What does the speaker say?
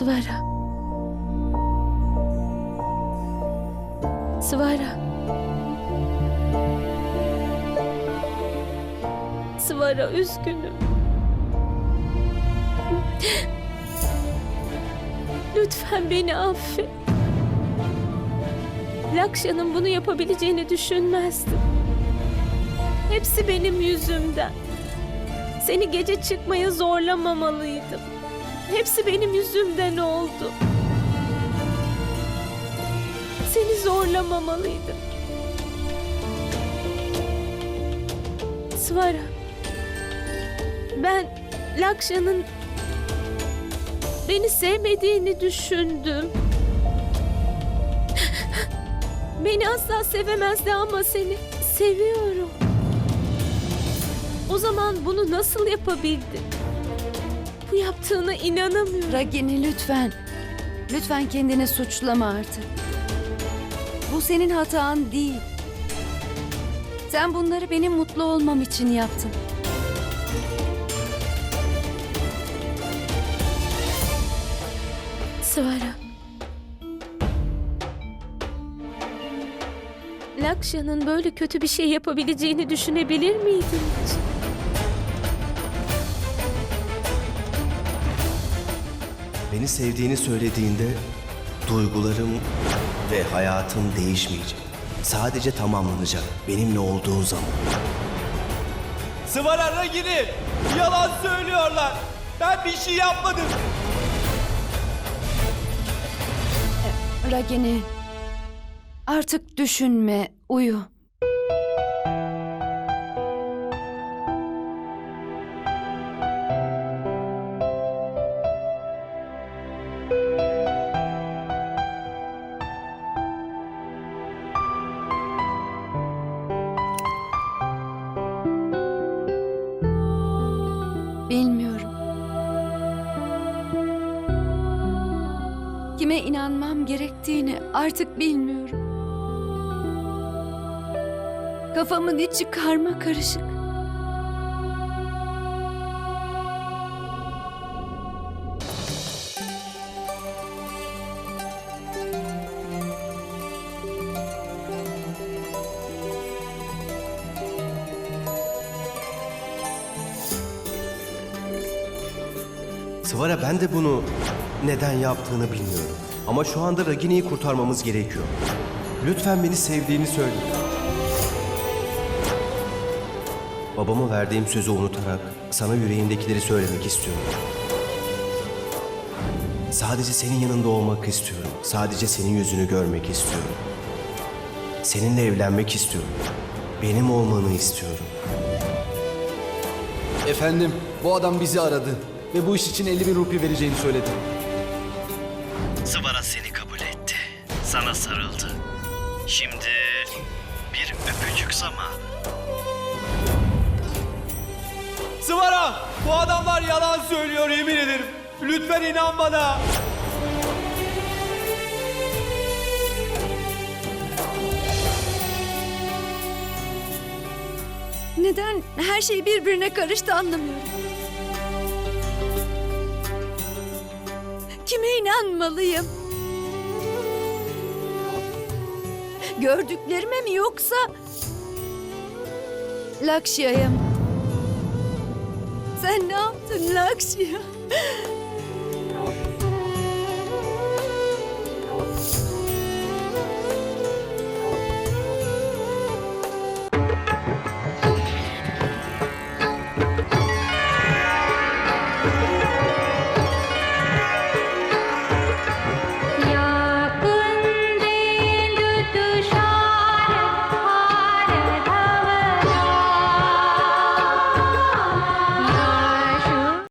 Svara. Svara. Svara üzgünüm. Lütfen beni affet. Lakşa'nın bunu yapabileceğini düşünmezdim. Hepsi benim yüzümden. Seni gece çıkmaya zorlamamalıydım. Hepsi benim yüzümden oldu. Seni zorlamamalıydım. Svara. Ben Lakşa'nın beni sevmediğini düşündüm. Beni asla sevemezdi ama seni seviyorum. O zaman bunu nasıl yapabildin? Bu yaptığına inanamıyorum. Ragini lütfen. Lütfen kendini suçlama artık. Bu senin hatan değil. Sen bunları benim mutlu olmam için yaptın. Svara. Lakşa'nın böyle kötü bir şey yapabileceğini düşünebilir miydin Beni sevdiğini söylediğinde duygularım ve hayatım değişmeyecek. Sadece tamamlanacak benimle olduğun zaman. Sıvara Ragini! Yalan söylüyorlar. Ben bir şey yapmadım. Ragini. Artık düşünme, uyu. Bilmiyorum. Kime inanmam gerektiğini artık bilmiyorum. Kafamın içi karma karışık. Sıvara ben de bunu neden yaptığını bilmiyorum. Ama şu anda Ragini'yi kurtarmamız gerekiyor. Lütfen beni sevdiğini söyle. Babama verdiğim sözü unutarak sana yüreğimdekileri söylemek istiyorum. Sadece senin yanında olmak istiyorum. Sadece senin yüzünü görmek istiyorum. Seninle evlenmek istiyorum. Benim olmanı istiyorum. Efendim, bu adam bizi aradı ve bu iş için 50 bin rupi vereceğini söyledi. Sıvara seni kabul etti. Sana sarıldı. Şimdi bir öpücük zamanı. Sıvara! Bu adamlar yalan söylüyor yemin ederim. Lütfen inan bana. Neden her şey birbirine karıştı anlamıyorum. Kime inanmalıyım? Gördüklerime mi yoksa Lakşya'ya mı? Sen ne yaptın Lakşya?